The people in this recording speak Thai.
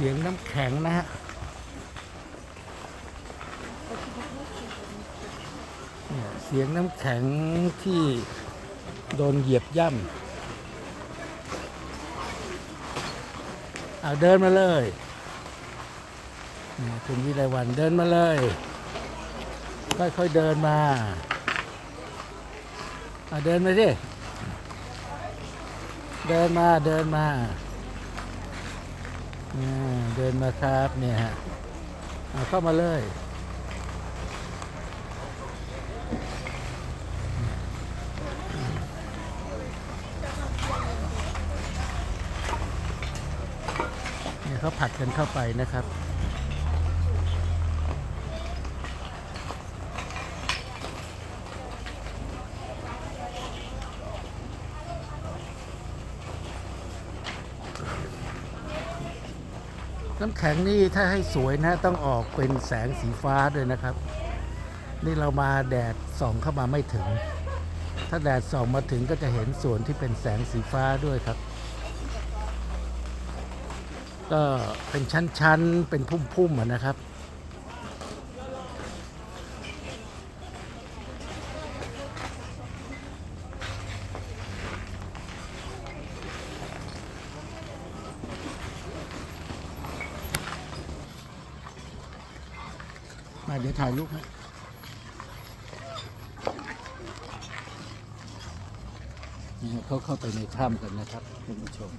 เสียงน้ำแข็งนะฮะเสียงน้ำแข็งที่โดนเหยียบย่ำเอาเดินมาเลยเนี่ยคุณวิไลวันเดินมาเลย ค่อยๆเดินมาเอาเดินมาสิเดินมาเดินมา เดินมาครับเนี่ยฮะเอาเข้ามาเลย เนี่ยเขาผัดกันเข้าไปนะครับ น้ำแข็งนี่ถ้าให้สวยนะต้องออกเป็นแสงสีฟ้าด้วยนะครับ นี่เรามาแดดส่องเข้ามาไม่ถึง ถ้าแดดส่องมาถึงก็จะเห็นส่วนที่เป็นแสงสีฟ้าด้วยครับ ก็เป็นชั้นๆเป็นพุ่มๆนะครับ มาเดี๋ยวถ่ายรูปให้นี่เขาเข้าไปในถ้ำกันนะครับคุณผู้ชม